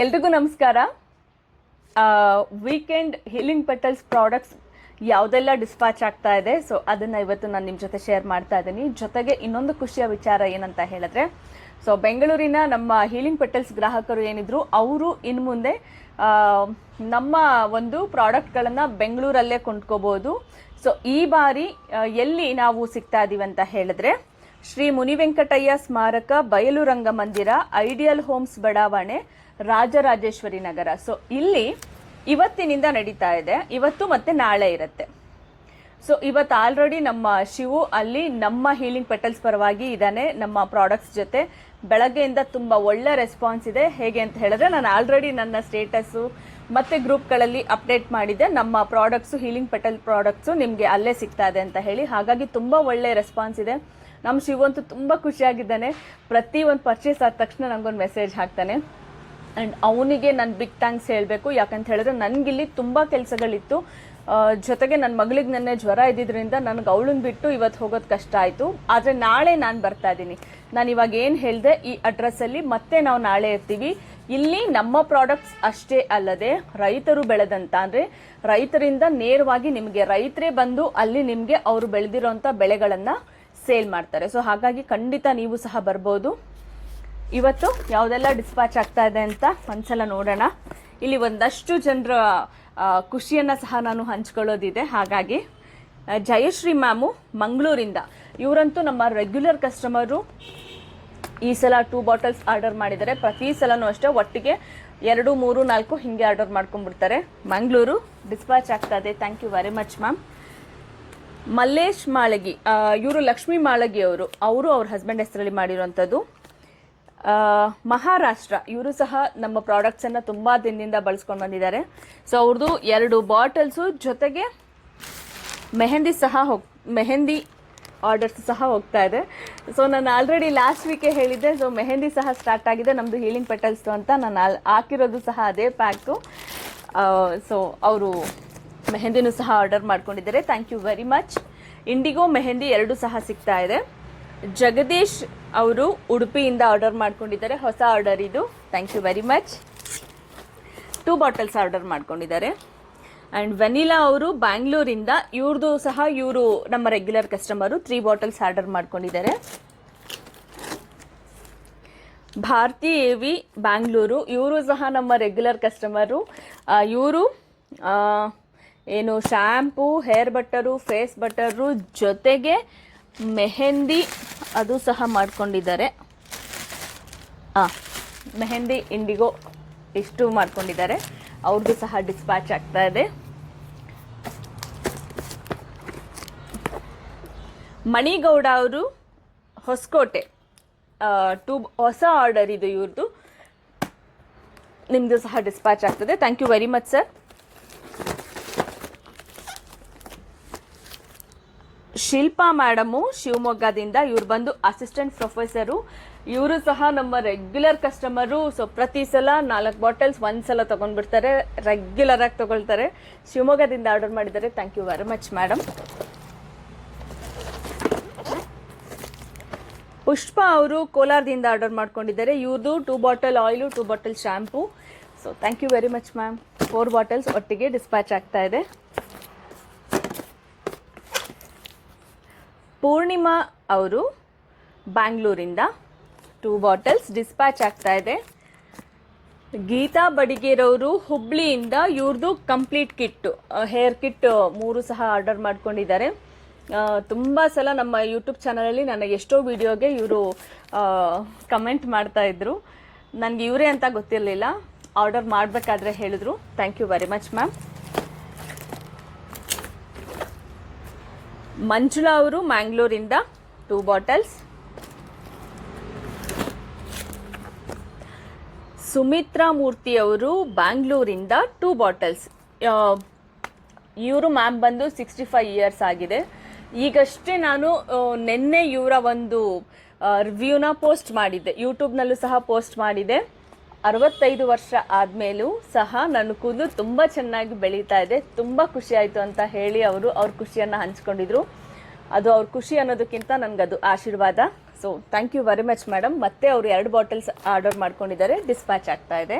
ಎಲ್ರಿಗೂ ನಮಸ್ಕಾರ. Weekend healing petals products ಯಾವುದೆಲ್ಲ ಡಿಸ್ಪ್ಯಾಚ್ ಆಗ್ತಾ ಇದೆ ಸೊ ಅದನ್ನು ಇವತ್ತು ನಾನು ನಿಮ್ಮ ಜೊತೆ ಶೇರ್ ಮಾಡ್ತಾ ಇದ್ದೀನಿ. ಜೊತೆಗೆ ಇನ್ನೊಂದು ಖುಷಿಯ ವಿಚಾರ ಏನಂತ ಹೇಳಿದ್ರೆ ಸೊ ಬೆಂಗಳೂರಿನ ನಮ್ಮ ಹೀಲಿಂಗ್ ಪೆಟಲ್ಸ್ ಗ್ರಾಹಕರು ಏನಿದ್ರು, ಅವರು ಇನ್ನು ಮುಂದೆ ನಮ್ಮ ಒಂದು ಪ್ರಾಡಕ್ಟ್ಗಳನ್ನು ಬೆಂಗಳೂರಲ್ಲೇ ಕೊಂಡ್ಕೋಬೋದು. ಸೊ ಈ ಬಾರಿ ಎಲ್ಲಿ ನಾವು ಸಿಗ್ತಾ ಇದ್ದೀವಿ ಅಂತ ಹೇಳಿದ್ರೆ, ಶ್ರೀ ಮುನಿವೆಂಕಟಯ್ಯ ಸ್ಮಾರಕ, ಬಯಲು ರಂಗಮಂದಿರ ಐಡಿಯಲ್ ಹೋಮ್ಸ್ ಬಡಾವಣೆ ರಾಜರಾಜೇಶ್ವರಿ ನಗರ. ಸೊ ಇಲ್ಲಿ ಇವತ್ತಿನಿಂದ ನಡೀತಾ ಇದೆ. ಇವತ್ತು ಮತ್ತೆ ನಾಳೆ ಇರುತ್ತೆ. ಸೊ ಇವತ್ತು ಆಲ್ರೆಡಿ ನಮ್ಮ ಶಿವು ಅಲ್ಲಿ ನಮ್ಮ ಹೀಲಿಂಗ್ ಪೆಟಲ್ಸ್ ಪರವಾಗಿ ಇದ್ದಾನೆ ನಮ್ಮ ಪ್ರಾಡಕ್ಟ್ಸ್ ಜೊತೆ ಬೆಳಗ್ಗೆಯಿಂದ ತುಂಬ ಒಳ್ಳೆ ರೆಸ್ಪಾನ್ಸ್ ಇದೆ. ಹೇಗೆ ಅಂತ ಹೇಳಿದ್ರೆ ನಾನು ಆಲ್ರೆಡಿ ನನ್ನ ಸ್ಟೇಟಸ್ಸು ಮತ್ತೆ ಗ್ರೂಪ್ಗಳಲ್ಲಿ ಅಪ್ಡೇಟ್ ಮಾಡಿದೆ ನಮ್ಮ ಪ್ರಾಡಕ್ಟ್ಸು ಹೀಲಿಂಗ್ ಪೆಟಲ್ ಪ್ರಾಡಕ್ಟ್ಸು ನಿಮಗೆ ಅಲ್ಲೇ ಸಿಗ್ತಾ ಇದೆ ಅಂತ ಹೇಳಿ. ಹಾಗಾಗಿ ತುಂಬ ಒಳ್ಳೆ ರೆಸ್ಪಾನ್ಸ್ ಇದೆ. ನಮ್ಮ ಶಿವು ಅಂತೂ ತುಂಬ ಖುಷಿಯಾಗಿದ್ದಾನೆ. ಪ್ರತಿ ಒಂದು ಪರ್ಚೇಸ್ ಆದ ತಕ್ಷಣ ನನಗೊಂದು ಮೆಸೇಜ್ ಹಾಕ್ತಾನೆ. ಆ್ಯಂಡ್ ಅವನಿಗೆ ನಾನು ಬಿಗ್ ಥ್ಯಾಂಕ್ಸ್ ಹೇಳಬೇಕು. ಯಾಕಂತ ಹೇಳಿದ್ರೆ ನನಗಿಲ್ಲಿ ತುಂಬ ಕೆಲಸಗಳಿತ್ತು. ಜೊತೆಗೆ ನನ್ನ ಮಗಳಿಗೆ ನೆನ್ನೆ ಜ್ವರ ಇದ್ದಿದ್ರಿಂದ ನನಗೆ ಅವಳನ್ನ ಬಿಟ್ಟು ಇವತ್ತು ಹೋಗೋದು ಕಷ್ಟ ಆಯಿತು. ಆದರೆ ನಾಳೆ ನಾನು ಬರ್ತಾ ಇದ್ದೀನಿ. ನಾನು ಇವಾಗ ಏನು ಹೇಳಿದೆ, ಈ ಅಡ್ರೆಸ್ಸಲ್ಲಿ ಮತ್ತೆ ನಾವು ನಾಳೆ ಇರ್ತೀವಿ. ಇಲ್ಲಿ ನಮ್ಮ ಪ್ರಾಡಕ್ಟ್ಸ್ ಅಷ್ಟೇ ಅಲ್ಲದೆ ರೈತರು ಬೆಳೆದಂತ ಅಂದರೆ ರೈತರಿಂದ ನೇರವಾಗಿ ನಿಮಗೆ ರೈತರೇ ಬಂದು ಅಲ್ಲಿ ನಿಮಗೆ ಅವರು ಬೆಳೆದಿರೋಂಥ ಬೆಳೆಗಳನ್ನು ಸೇಲ್ ಮಾಡ್ತಾರೆ. ಸೊ ಹಾಗಾಗಿ ಖಂಡಿತ ನೀವು ಸಹ ಬರ್ಬೋದು. ಇವತ್ತು ಯಾವುದೆಲ್ಲ ಡಿಸ್ಪ್ಯಾಚ್ ಆಗ್ತಾ ಇದೆ ಅಂತ ಒಂದ್ಸಲ ನೋಡೋಣ. ಇಲ್ಲಿ ಒಂದಷ್ಟು ಜನರ ಖುಷಿಯನ್ನು ಸಹ ನಾನು ಹಂಚ್ಕೊಳ್ಳೋದಿದೆ. ಹಾಗಾಗಿ ಜಯಶ್ರೀ ಮ್ಯಾಮು ಮಂಗಳೂರಿಂದ. ಇವರಂತೂ ನಮ್ಮ ರೆಗ್ಯುಲರ್ ಕಸ್ಟಮರು ಈ ಸಲ ಟೂ ಬಾಟಲ್ಸ್ ಆರ್ಡರ್ ಮಾಡಿದ್ದಾರೆ. ಪ್ರತಿ ಸಲನೂ ಅಷ್ಟೇ ಒಟ್ಟಿಗೆ ಎರಡು ಮೂರು ನಾಲ್ಕು ಹಿಂಗೆ ಆರ್ಡರ್ ಮಾಡ್ಕೊಂಡ್ಬಿಡ್ತಾರೆ. ಮಂಗಳೂರು ಡಿಸ್ಪ್ಯಾಚ್ ಆಗ್ತಾ ಇದೆ. Thank you very much ma'am Mallesh Malagi ಇವರು ಲಕ್ಷ್ಮೀ ಮಾಳಗಿ ಅವರು. ಅವರು ಅವ್ರ ಹಸ್ಬೆಂಡ್ ಹೆಸರಲ್ಲಿ ಮಾಡಿರುವಂಥದ್ದು. ಆ, ಮಹಾರಾಷ್ಟ್ರ, ಇವರು ಸಹ ನಮ್ಮ ಪ್ರಾಡಕ್ಟ್ಸನ್ನು ತುಂಬ ದಿನದಿಂದ ಬಳಸ್ಕೊಂಡು ಬಂದಿದ್ದಾರೆ. ಸೊ ಅವ್ರದ್ದು ಎರಡು ಬಾಟಲ್ಸು ಜೊತೆಗೆ ಮೆಹಂದಿ ಸಹ ಹೋಗ್, ಮೆಹಂದಿ ಆರ್ಡರ್ಸ್ ಸಹ ಹೋಗ್ತಾ ಇದೆ. ಸೊ ನಾನು ಆಲ್ರೆಡಿ ಲಾಸ್ಟ್ ವೀಕೆ ಹೇಳಿದ್ದೆ ಸೊ ಮೆಹಂದಿ ಸಹ ಸ್ಟಾರ್ಟ್ ಆಗಿದೆ ನಮ್ಮದು ಹೀಲಿಂಗ್ ಪೆಟಲ್ಸ್ದು ಅಂತ ನಾನು ಹಾಕಿರೋದು ಸಹ ಅದೇ ಪ್ಯಾಕು ಸೊ ಅವರು ಮೆಹಂದಿನೂ ಸಹ ಆರ್ಡರ್ ಮಾಡ್ಕೊಂಡಿದ್ದಾರೆ. Thank you very much indigo mehndi ಎರಡು ಸಹ ಸಿಗ್ತಾ ಇದೆ. ಜಗದೀಶ್ ಅವರು ಉಡುಪಿಯಿಂದ ಆರ್ಡರ್ ಮಾಡ್ಕೊಂಡಿದ್ದಾರೆ. ಹೊಸ ಆರ್ಡರ್ ಇದು. Thank you very much two bottles order ಮಾಡ್ಕೊಂಡಿದ್ದಾರೆ. ಆ್ಯಂಡ್ ವೆನಿಲಾ ಅವರು ಬ್ಯಾಂಗ್ಳೂರಿಂದ ಇವ್ರದ್ದು ಸಹ ಇವರು ನಮ್ಮ regular customer three bottles order ಮಾಡ್ಕೊಂಡಿದ್ದಾರೆ. ಭಾರತಿ ಎ ವಿ ಬ್ಯಾಂಗ್ಳೂರು ಇವರು ಸಹ ನಮ್ಮ ರೆಗ್ಯುಲರ್ ಕಸ್ಟಮರು ಇವರು ಏನು shampoo hair butter face butter ಜೊತೆಗೆ ಮೆಹಂದಿ ಅದು ಸಹ ಮಾಡ್ಕೊಂಡಿದ್ದಾರೆ. ಹಾಂ ಮೆಹೆಂದಿ, ಇಂಡಿಗೋ ಇಷ್ಟು ಮಾಡ್ಕೊಂಡಿದ್ದಾರೆ. ಅವ್ರದ್ದು ಸಹ ಡಿಸ್ಪ್ಯಾಚ್ ಆಗ್ತಾ ಇದೆ. ಮಣಿಗೌಡ ಅವರು ಹೊಸಕೋಟೆ ಟೂ ಹೊಸ ಆರ್ಡರ್ ಇದು ಇವ್ರದ್ದು ನಿಮ್ಮದು ಸಹ ಡಿಸ್ಪ್ಯಾಚ್ ಆಗ್ತದೆ. Thank you very much sir Shilpa madam ಶಿವಮೊಗ್ಗದಿಂದ ಇವ್ರು ಬಂದು ಅಸಿಸ್ಟೆಂಟ್ ಪ್ರೊಫೆಸರು ಇವರು ಸಹ ನಮ್ಮ ರೆಗ್ಯುಲರ್ ಕಸ್ಟಮರು ಸೊ ಪ್ರತಿ ಸಲ ನಾಲ್ಕು ಬಾಟಲ್ಸ್ ಒಂದು ಸಲ ತೊಗೊಂಡ್ಬಿಡ್ತಾರೆ. ರೆಗ್ಯುಲರ್ ಆಗಿ ತಗೊಳ್ತಾರೆ. ಶಿವಮೊಗ್ಗದಿಂದ ಆರ್ಡರ್ ಮಾಡಿದ್ದಾರೆ. Thank you very much madam Pushpa ಅವರು ಕೋಲಾರದಿಂದ ಆರ್ಡರ್ ಮಾಡ್ಕೊಂಡಿದ್ದಾರೆ. ಇವ್ರದ್ದು two bottle oil two bottle shampoo so thank you very much ma'am four bottles ಒಟ್ಟಿಗೆ ಡಿಸ್ಪ್ಯಾಚ್ ಆಗ್ತಾ ಇದೆ. ಪೂರ್ಣಿಮಾ ಅವರು ಬ್ಯಾಂಗ್ಳೂರಿಂದ ಟೂ ಬಾಟಲ್ಸ್ ಡಿಸ್ಪ್ಯಾಚ್ ಆಗ್ತಾ ಇದೆ. ಗೀತಾ ಬಡಿಗೇರವರು ಹುಬ್ಳಿಯಿಂದ ಇವ್ರದ್ದು ಕಂಪ್ಲೀಟ್ ಕಿಟ್ಟು ಹೇರ್ ಕಿಟ್ ಮೂರು ಸಹ ಆರ್ಡರ್ ಮಾಡ್ಕೊಂಡಿದ್ದಾರೆ. ತುಂಬ ಸಲ ನಮ್ಮ ಯೂಟ್ಯೂಬ್ ಚಾನಲಲ್ಲಿ ನನಗೆ ಎಷ್ಟೋ ವಿಡಿಯೋಗೆ ಇವರು ಕಮೆಂಟ್ ಮಾಡ್ತಾ ಇದ್ರು. ನನಗೆ ಇವರೇ ಅಂತ ಗೊತ್ತಿರಲಿಲ್ಲ. ಆರ್ಡರ್ ಮಾಡಬೇಕಾದ್ರೆ ಹೇಳಿದ್ರು. Thank you very much ma'am. Manjula ಅವರು ಮ್ಯಾಂಗ್ಳೂರಿಂದ ಟೂ ಬಾಟಲ್ಸ್ ಸುಮಿತ್ರಾ ಮೂರ್ತಿ ಅವರು ಬ್ಯಾಂಗ್ಳೂರಿಂದ ಟೂ ಬಾಟಲ್ಸ್ ಇವರು ಮ್ಯಾಮ್ ಬಂದು ಸಿಕ್ಸ್ಟಿ ಫೈವ್ ಇಯರ್ಸ್ ಆಗಿದೆ. ಈಗಷ್ಟೇ ನಾನು ನಿನ್ನೆ ಇವರ ಒಂದು ರಿವ್ಯೂನ ಪೋಸ್ಟ್ ಮಾಡಿದ್ದೆ. ಯೂಟ್ಯೂಬ್ನಲ್ಲೂ ಸಹ ಪೋಸ್ಟ್ ಮಾಡಿದೆ. ಅರವತ್ತೈದು ವರ್ಷ ಆದಮೇಲೂ ಸಹ ನನ್ನ ಕೂದಲು ತುಂಬ ಚೆನ್ನಾಗಿ ಬೆಳೀತಾ ಇದೆ. ತುಂಬ ಖುಷಿ ಆಯಿತು ಅಂತ ಹೇಳಿ ಅವರು ಅವ್ರ ಖುಷಿಯನ್ನು ಹಂಚ್ಕೊಂಡಿದ್ರು. ಅದು ಅವ್ರ ಖುಷಿ ಅನ್ನೋದಕ್ಕಿಂತ ನನಗದು ಆಶೀರ್ವಾದ. So thank you very much madam ಮತ್ತೆ ಅವರು ಎರಡು ಬಾಟಲ್ಸ್ ಆರ್ಡರ್ ಮಾಡ್ಕೊಂಡಿದ್ದಾರೆ. ಡಿಸ್ಪ್ಯಾಚ್ ಆಗ್ತಾ ಇದೆ.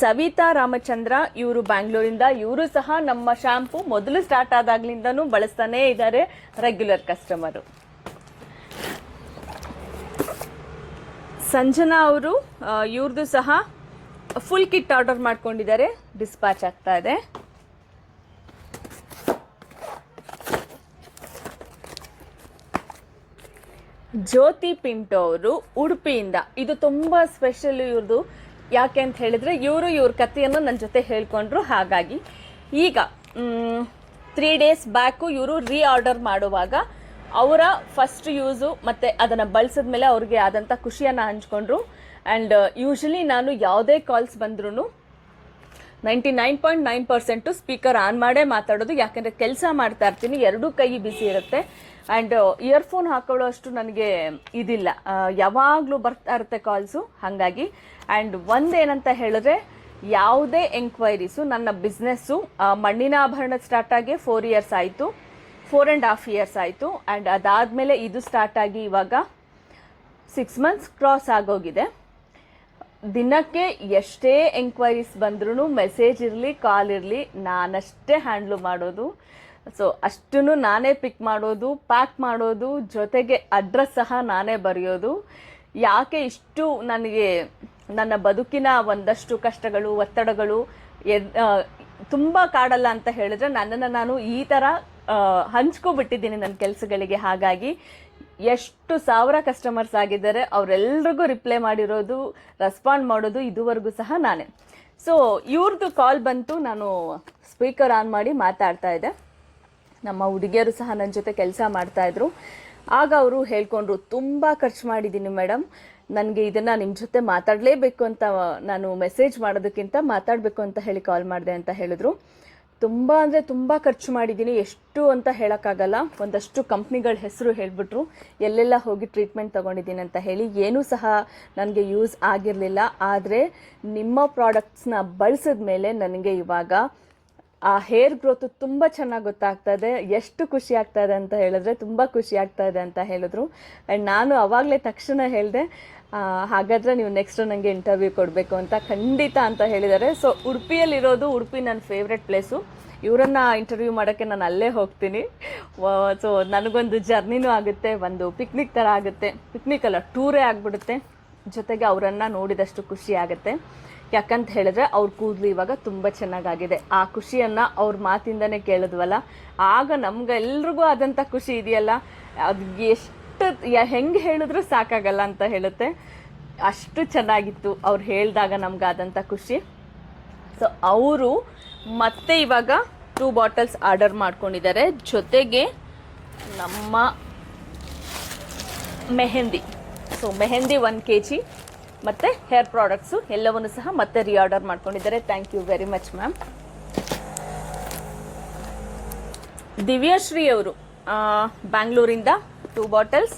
ಸವಿತಾ ರಾಮಚಂದ್ರ, ಇವರು ಬ್ಯಾಂಗ್ಳೂರಿಂದ. ಇವರು ಸಹ ನಮ್ಮ ಶಾಂಪು ಮೊದಲು ಸ್ಟಾರ್ಟ್ ಆದಾಗ್ಲಿಂದನೂ ಬಳಸ್ತಾನೇ ಇದ್ದಾರೆ ರೆಗ್ಯುಲರ್ ಕಸ್ಟಮರು ಸಂಜನಾ ಅವರು ಇವ್ರದ್ದು ಸಹ ಫುಲ್ ಕಿಟ್ ಆರ್ಡರ್ ಮಾಡ್ಕೊಂಡಿದ್ದಾರೆ. ಡಿಸ್ಪ್ಯಾಚ್ ಆಗ್ತಾ ಇದೆ. ಜ್ಯೋತಿ ಪಿಂಟೋ ಅವರು ಉಡುಪಿಯಿಂದ. ಇದು ತುಂಬ ಸ್ಪೆಷಲ್ ಇವ್ರದ್ದು ಯಾಕೆ ಅಂತ ಹೇಳಿದ್ರೆ ಇವರು ಇವ್ರ ಕಥೆಯನ್ನು ನನ್ನ ಜೊತೆ ಹೇಳ್ಕೊಂಡ್ರು ಹಾಗಾಗಿ. ಈಗ ತ್ರೀ ಡೇಸ್ ಬ್ಯಾಕು ಇವರು ರೀ ಆರ್ಡರ್ ಮಾಡುವಾಗ ಅವರ ಫಸ್ಟ್ ಯೂಸು ಮತ್ತು ಅದನ್ನು ಬಳಸಿದ ಮೇಲೆ ಅವ್ರಿಗೆ ಆದಂಥ ಖುಷಿಯನ್ನು ಹಂಚ್ಕೊಂಡ್ರು. ಆ್ಯಂಡ್ ಯೂಶ್ವಲಿ ನಾನು ಯಾವುದೇ ಕಾಲ್ಸ್ ಬಂದ್ರೂ ninety nine point nine percent speaker on ಮಾಡೇ ಮಾತಾಡೋದು. ಯಾಕೆಂದರೆ ಕೆಲಸ ಮಾಡ್ತಾ ಇರ್ತೀನಿ, ಎರಡೂ ಕೈ ಬಿಸಿ ಇರುತ್ತೆ. ಆ್ಯಂಡ್ ಇಯರ್ಫೋನ್ ಹಾಕೊಳ್ಳೋ ಅಷ್ಟು ನನಗೆ ಇದಿಲ್ಲ. ಯಾವಾಗಲೂ ಬರ್ತಾ ಇರುತ್ತೆ ಕಾಲ್ಸು ಹಾಗಾಗಿ. ಆ್ಯಂಡ್ ಒಂದೇನಂತ ಹೇಳಿದ್ರೆ, ಯಾವುದೇ ಎಂಕ್ವೈರೀಸು ನನ್ನ ಬಿಸ್ನೆಸ್ಸು ಮಣ್ಣಿನ ಆಭರಣ ಸ್ಟಾರ್ಟಾಗಿ ಫೋರ್ ಇಯರ್ಸ್ ಆಯಿತು. ಫೋರ್ ಆ್ಯಂಡ್ ಹಾಫ್ ಇಯರ್ಸ್ ಆಯಿತು. ಆ್ಯಂಡ್ ಅದಾದಮೇಲೆ ಇದು ಸ್ಟಾರ್ಟ್ ಆಗಿ ಇವಾಗ ಸಿಕ್ಸ್ ಮಂತ್ಸ್ ಕ್ರಾಸ್ ಆಗೋಗಿದೆ. ದಿನಕ್ಕೆ ಎಷ್ಟೇ ಎಂಕ್ವೈರೀಸ್ ಬಂದ್ರೂ ಮೆಸೇಜ್ ಇರಲಿ ಕಾಲ್ ಇರಲಿ, ನಾನಷ್ಟೇ ಹ್ಯಾಂಡ್ಲು ಮಾಡೋದು. ಸೊ ಅಷ್ಟನ್ನು ನಾನೇ ಪಿಕ್ ಮಾಡೋದು ಪ್ಯಾಕ್ ಮಾಡೋದು, ಜೊತೆಗೆ ಅಡ್ರೆಸ್ ಸಹ ನಾನೇ ಬರೆಯೋದು. ಯಾಕೆ ಇಷ್ಟು ನನಗೆ, ನನ್ನ ಬದುಕಿನ ಒಂದಷ್ಟು ಕಷ್ಟಗಳು, ಒತ್ತಡಗಳು ಎದ್ ತುಂಬ ಕಾಡಲ್ಲ ಅಂತ ಹೇಳಿದ್ರೆ ನನ್ನನ್ನು ನಾನು ಈ ಥರ ಹಂಚ್ಕೊಬಿಟ್ಟಿದ್ದೀನಿ ನನ್ನ ಕೆಲಸಗಳಿಗೆ. ಹಾಗಾಗಿ ಎಷ್ಟು ಸಾವಿರ ಕಸ್ಟಮರ್ಸ್ ಆಗಿದ್ದಾರೆ, ಅವರೆಲ್ರಿಗೂ ರಿಪ್ಲೈ ಮಾಡಿರೋದು ರೆಸ್ಪಾಂಡ್ ಮಾಡೋದು ಇದುವರೆಗೂ ಸಹ ನಾನೇ. ಸೊ ಇವ್ರದ್ದು ಕಾಲ್ ಬಂತು, ನಾನು ಸ್ಪೀಕರ್ ಆನ್ ಮಾಡಿ ಮಾತಾಡ್ತಾ ಇದ್ದೆ. ನಮ್ಮ ಹುಡುಗಿಯರು ಸಹ ನನ್ನ ಜೊತೆ ಕೆಲಸ ಮಾಡ್ತಾಯಿದ್ರು ಆಗ ಅವರು ಹೇಳ್ಕೊಂಡ್ರು, ತುಂಬ ಖರ್ಚು ಮಾಡಿದ್ದೀನಿ ಮೇಡಮ್ ನನಗೆ ಇದನ್ನು ನಿಮ್ಮ ಜೊತೆ ಮಾತಾಡಲೇಬೇಕು ಅಂತ ನಾನು ಮೆಸೇಜ್ ಮಾಡೋದಕ್ಕಿಂತ ಮಾತಾಡಬೇಕು ಅಂತ ಹೇಳಿ ಕಾಲ್ ಮಾಡಿದೆ ಅಂತ ಹೇಳಿದ್ರು. ತುಂಬ ಅಂದರೆ ತುಂಬ ಖರ್ಚು ಮಾಡಿದ್ದೀನಿ. ಎಷ್ಟು ಅಂತ ಹೇಳೋಕ್ಕಾಗಲ್ಲ. ಒಂದಷ್ಟು ಕಂಪ್ನಿಗಳ ಹೆಸರು ಹೇಳಿಬಿಟ್ರು. ಎಲ್ಲೆಲ್ಲ ಹೋಗಿ ಟ್ರೀಟ್ಮೆಂಟ್ ತೊಗೊಂಡಿದ್ದೀನಿ ಅಂತ ಹೇಳಿ. ಏನೂ ಸಹ ನನಗೆ ಯೂಸ್ ಆಗಿರಲಿಲ್ಲ. ಆದರೆ ನಿಮ್ಮ ಪ್ರಾಡಕ್ಟ್ಸ್ನ ಬಳಸಿದ ಮೇಲೆ ನನಗೆ ಇವಾಗ ಆ ಹೇರ್ ಗ್ರೋತ್ ತುಂಬ ಚೆನ್ನಾಗಿ ಗೊತ್ತಾಗ್ತಾ ಇದೆ. ಎಷ್ಟು ಖುಷಿ ಆಗ್ತಾ ಇದೆ ಅಂತ ಹೇಳಿದ್ರೆ ತುಂಬ ಖುಷಿ ಆಗ್ತಾ ಇದೆ ಅಂತ ಹೇಳಿದ್ರು. ಆ್ಯಂಡ್ ನಾನು ಅವಾಗಲೇ ತಕ್ಷಣ ಹೇಳಿದೆ ಹಾಗಾದರೆ ನೀವು ನೆಕ್ಸ್ಟ್ ನನಗೆ ಇಂಟರ್ವ್ಯೂ ಕೊಡಬೇಕು ಅಂತ ಖಂಡಿತ ಅಂತ ಹೇಳಿದ್ದಾರೆ. ಸೊ ಉಡುಪಿಯಲ್ಲಿರೋದು ಉಡುಪಿ ನನ್ನ ಫೇವ್ರೆಟ್ ಪ್ಲೇಸು ಇವರನ್ನ ಇಂಟರ್ವ್ಯೂ ಮಾಡೋಕ್ಕೆ ನಾನು ಅಲ್ಲೇ ಹೋಗ್ತೀನಿ. ಸೊ ನನಗೊಂದು ಜರ್ನಿನೂ ಆಗುತ್ತೆ, ಒಂದು ಪಿಕ್ನಿಕ್ ಥರ ಆಗುತ್ತೆ. ಪಿಕ್ನಿಕ್ ಅಲ್ಲ ಟೂರೇ ಆಗಿಬಿಡುತ್ತೆ. ಜೊತೆಗೆ ಅವರನ್ನು ನೋಡಿದಷ್ಟು ಖುಷಿ ಆಗುತ್ತೆ. ಯಾಕಂತ ಹೇಳಿದ್ರೆ ಅವ್ರ ಕೂದಲು ಇವಾಗ ತುಂಬ ಚೆನ್ನಾಗಾಗಿದೆ. ಆ ಖುಷಿಯನ್ನು ಅವ್ರ ಮಾತಿಂದನೇ ಕೇಳಿದ್ವಲ್ಲ. ಆಗ ನಮ್ಗೆಲ್ರಿಗೂ ಆದಂಥ ಖುಷಿ ಇದೆಯಲ್ಲ? ಅದು ಎಷ್ಟು ಹೆಂಗೆ ಹೇಳಿದ್ರು ಸಾಕಾಗಲ್ಲ ಅಂತ ಹೇಳುತ್ತೆ. ಅಷ್ಟು ಚೆನ್ನಾಗಿತ್ತು ಅವ್ರು ಹೇಳಿದಾಗ ನಮಗಾದಂಥ ಖುಷಿ. ಸೊ ಅವರು ಮತ್ತೆ ಇವಾಗ ಟೂ ಬಾಟಲ್ಸ್ ಆರ್ಡರ್ ಮಾಡ್ಕೊಂಡಿದ್ದಾರೆ. ಜೊತೆಗೆ ನಮ್ಮ mehendi. So mehendi one K G ಮತ್ತು ಹೇರ್ ಪ್ರಾಡಕ್ಟ್ಸು ಎಲ್ಲವನ್ನು ಸಹ ಮತ್ತೆ ರೀಆರ್ಡರ್ ಮಾಡ್ಕೊಂಡಿದ್ದಾರೆ. Thank you very much ma'am Divyashree ಅವರು ಬ್ಯಾಂಗ್ಳೂರಿಂದ ಟೂ ಬಾಟಲ್ಸ್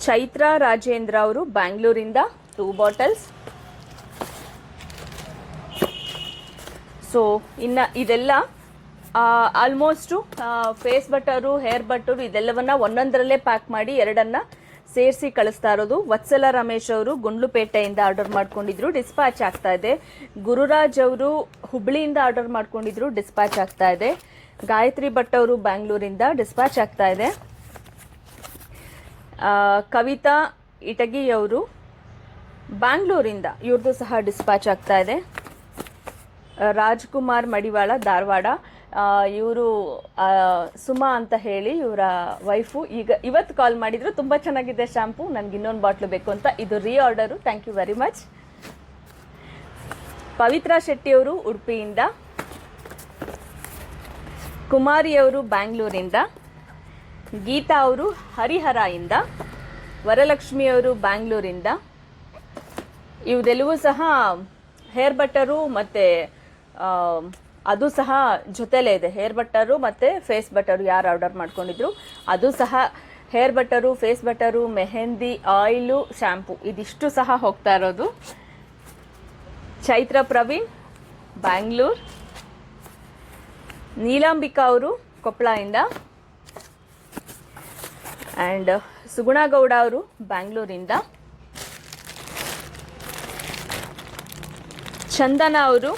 ಚೈತ್ರ ರಾಜೇಂದ್ರ ಅವರು ಬ್ಯಾಂಗ್ಳೂರಿಂದ ಟೂ ಬಾಟಲ್ಸ್ ಸೊ ಇನ್ನು ಇದೆಲ್ಲ almost face butter hair butter ಇದೆಲ್ಲವನ್ನ ಒಂದೊಂದರಲ್ಲೇ ಪ್ಯಾಕ್ ಮಾಡಿ ಎರಡನ್ನ ಸೇರಿಸಿ ಕಳಿಸ್ತಾ ಇರೋದು ವತ್ಸಲ ರಮೇಶ್ ಅವರು ಗುಂಡ್ಲುಪೇಟೆಯಿಂದ ಆರ್ಡರ್ ಮಾಡ್ಕೊಂಡಿದ್ರು, ಡಿಸ್ಪ್ಯಾಚ್ ಆಗ್ತಾ ಇದೆ. ಗುರುರಾಜ್ ಅವರು ಹುಬ್ಳಿಯಿಂದ ಆರ್ಡರ್ ಮಾಡ್ಕೊಂಡಿದ್ರು, ಡಿಸ್ಪ್ಯಾಚ್ ಆಗ್ತಾ ಇದೆ. ಗಾಯತ್ರಿ ಭಟ್ ಅವರು ಬ್ಯಾಂಗ್ಳೂರಿಂದ ಡಿಸ್ಪ್ಯಾಚ್ ಆಗ್ತಾ ಇದೆ. ಕವಿತಾ ಕವಿತಾ ಇಟಗಿಯವರು ಬ್ಯಾಂಗ್ಳೂರಿಂದ ಇವ್ರದ್ದು ಸಹ ಡಿಸ್ಪ್ಯಾಚ್ ಆಗ್ತಾ ಇದೆ. ರಾಜ್ಕುಮಾರ್ ಮಡಿವಾಳ, ಧಾರವಾಡ. ಇವರು ಸುಮಾ ಅಂತ ಹೇಳಿ ಇವರ ವೈಫು ಈಗ ಇವತ್ತು ಕಾಲ್ ಮಾಡಿದ್ರು. ತುಂಬ ಚೆನ್ನಾಗಿದೆ ಶ್ಯಾಂಪು ನನಗೆ ಇನ್ನೊಂದು ಬಾಟ್ಲು ಬೇಕು ಅಂತ. ಇದು reorder thank you very much Pavitra ಶೆಟ್ಟಿಯವರು ಉಡುಪಿಯಿಂದ. ಕುಮಾರಿಯವರು ಬ್ಯಾಂಗ್ಳೂರಿಂದ. ಗೀತಾ ಅವರು ಹರಿಹರದಿಂದ ವರಲಕ್ಷ್ಮಿಯವರು ಬ್ಯಾಂಗ್ಳೂರಿಂದ. ಇವುದೆಲ್ಲವೂ ಸಹ ಹೇರ್ ಬಟ್ಟರು ಮತ್ತು ಅದು ಸಹ ಜೊತೆಲೇ ಇದೆ. ಹೇರ್ ಬಟ್ಟರು ಮತ್ತು ಫೇಸ್ ಬಟ್ಟರು ಯಾರು ಆರ್ಡರ್ ಮಾಡ್ಕೊಂಡಿದ್ರು. ಅದು ಸಹ hair butter, face butter, mehendi, oil, shampoo ಇದಿಷ್ಟು ಸಹ ಹೋಗ್ತಾ ಇರೋದು. ಚೈತ್ರ ಪ್ರವೀಣ್, ಬ್ಯಾಂಗ್ಳೂರ್, ನೀಲಾಂಬಿಕಾ ಅವರು ಕೊಪ್ಪಳದಿಂದ ಆ್ಯಂಡ್ ಸುಗುಣ ಗೌಡ ಅವರು, ಬ್ಯಾಂಗ್ಳೂರಿಂದ. ಚಂದನ ಅವರು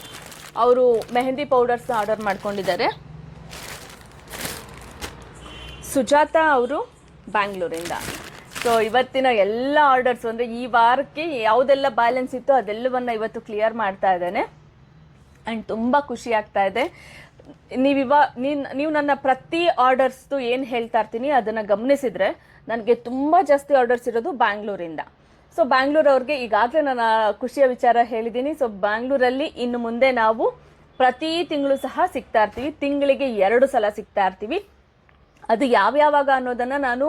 ಅವರು ಮೆಹಂದಿ ಪೌಡರ್ಸ್ ಆರ್ಡರ್ ಮಾಡ್ಕೊಂಡಿದ್ದಾರೆ. ಸುಜಾತ ಅವರು ಬ್ಯಾಂಗ್ಳೂರಿಂದ. ಸೊ ಇವತ್ತಿನ ಎಲ್ಲ ಆರ್ಡರ್ಸ್ ಅಂದರೆ ಈ ವಾರಕ್ಕೆ ಯಾವುದೆಲ್ಲ ಬ್ಯಾಲೆನ್ಸ್ ಇತ್ತು ಅದೆಲ್ಲವನ್ನ ಇವತ್ತು ಕ್ಲಿಯರ್ ಮಾಡ್ತಾ ಇದ್ದೇನೆ. ಆ್ಯಂಡ್ ತುಂಬ ಖುಷಿ ಆಗ್ತಾ ಇದೆ. ನೀವಿವ ನೀನ್, ನೀವು ನನ್ನ ಪ್ರತಿ ಆರ್ಡರ್ಸ್ದು ಏನು ಹೇಳ್ತಾ ಇರ್ತೀನಿ ಅದನ್ನು ಗಮನಿಸಿದ್ರೆ, ನನಗೆ ತುಂಬ ಜಾಸ್ತಿ ಆರ್ಡರ್ಸ್ ಇರೋದು ಬ್ಯಾಂಗ್ಳೂರಿಂದ. ಸೊ ಬ್ಯಾಂಗ್ಳೂರ್ ಅವ್ರಿಗೆ ಈಗಾಗಲೇ ನಾನು ಖುಷಿಯ ವಿಚಾರ ಹೇಳಿದ್ದೀನಿ. ಸೊ ಬ್ಯಾಂಗ್ಳೂರಲ್ಲಿ ಇನ್ನು ಮುಂದೆ ನಾವು ಪ್ರತಿ ತಿಂಗಳು ಸಹ ಸಿಗ್ತಾ ಇರ್ತೀವಿ. ತಿಂಗಳಿಗೆ ಎರಡು ಸಲ ಸಿಗ್ತಾ ಇರ್ತೀವಿ. ಅದು ಯಾವ್ಯಾವಾಗ ಅನ್ನೋದನ್ನ ನಾನು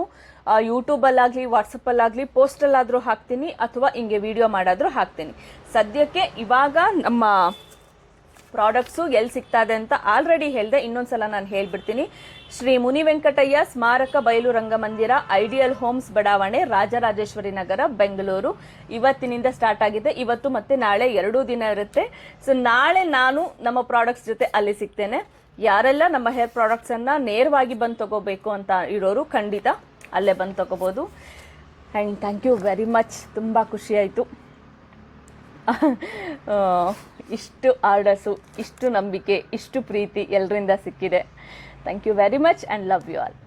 ಯೂಟ್ಯೂಬಲ್ಲಾಗಲಿ ವಾಟ್ಸಪ್ಪಲ್ಲಾಗಲಿ ಪೋಸ್ಟಲ್ಲಾದರೂ ಹಾಕ್ತೀನಿ, ಅಥವಾ ಹಿಂಗೆ ವಿಡಿಯೋ ಮಾಡಾದರೂ ಹಾಕ್ತೀನಿ. ಸದ್ಯಕ್ಕೆ ಇವಾಗ ನಮ್ಮ ಪ್ರಾಡಕ್ಟ್ಸು ಎಲ್ಲಿ ಸಿಗ್ತಾ ಇದೆ ಅಂತ ಆಲ್ರೆಡಿ ಹೇಳಿದೆ, ಇನ್ನೊಂದ್ಸಲ ನಾನು ಹೇಳ್ಬಿಡ್ತೀನಿ. ಶ್ರೀ ಮುನಿ ವೆಂಕಟಯ್ಯ, ಸ್ಮಾರಕ ಬಯಲು ರಂಗಮಂದಿರ ಐಡಿಯಲ್ ಹೋಮ್ಸ್ ಬಡಾವಣೆ, ರಾಜರಾಜೇಶ್ವರಿ ನಗರ, ಬೆಂಗಳೂರು. ಇವತ್ತಿನಿಂದ ಸ್ಟಾರ್ಟ್ ಆಗಿದೆ. ಇವತ್ತು ಮತ್ತೆ ನಾಳೆ ಎರಡೂ ದಿನ ಇರುತ್ತೆ. ಸೊ ನಾಳೆ ನಾನು ನಮ್ಮ ಪ್ರಾಡಕ್ಟ್ಸ್ ಜೊತೆ ಅಲ್ಲಿ ಸಿಗ್ತೇನೆ. ಯಾರೆಲ್ಲ ನಮ್ಮ ಹೇರ್ ಪ್ರಾಡಕ್ಟ್ಸನ್ನು ನೇರವಾಗಿ ಬಂದು ತಗೋಬೇಕು ಅಂತ ಇರೋರು ಖಂಡಿತ ಅಲ್ಲೇ ಬಂದು ತಗೋಬೋದು. And thank you very much ತುಂಬ ಖುಷಿಯಾಯಿತು ಇಷ್ಟು ಆರ್ಡರ್ಸು ಇಷ್ಟು ನಂಬಿಕೆ, ಇಷ್ಟು ಪ್ರೀತಿ ಎಲ್ಲರಿಂದ ಸಿಕ್ಕಿದೆ. Thank you very much and love you all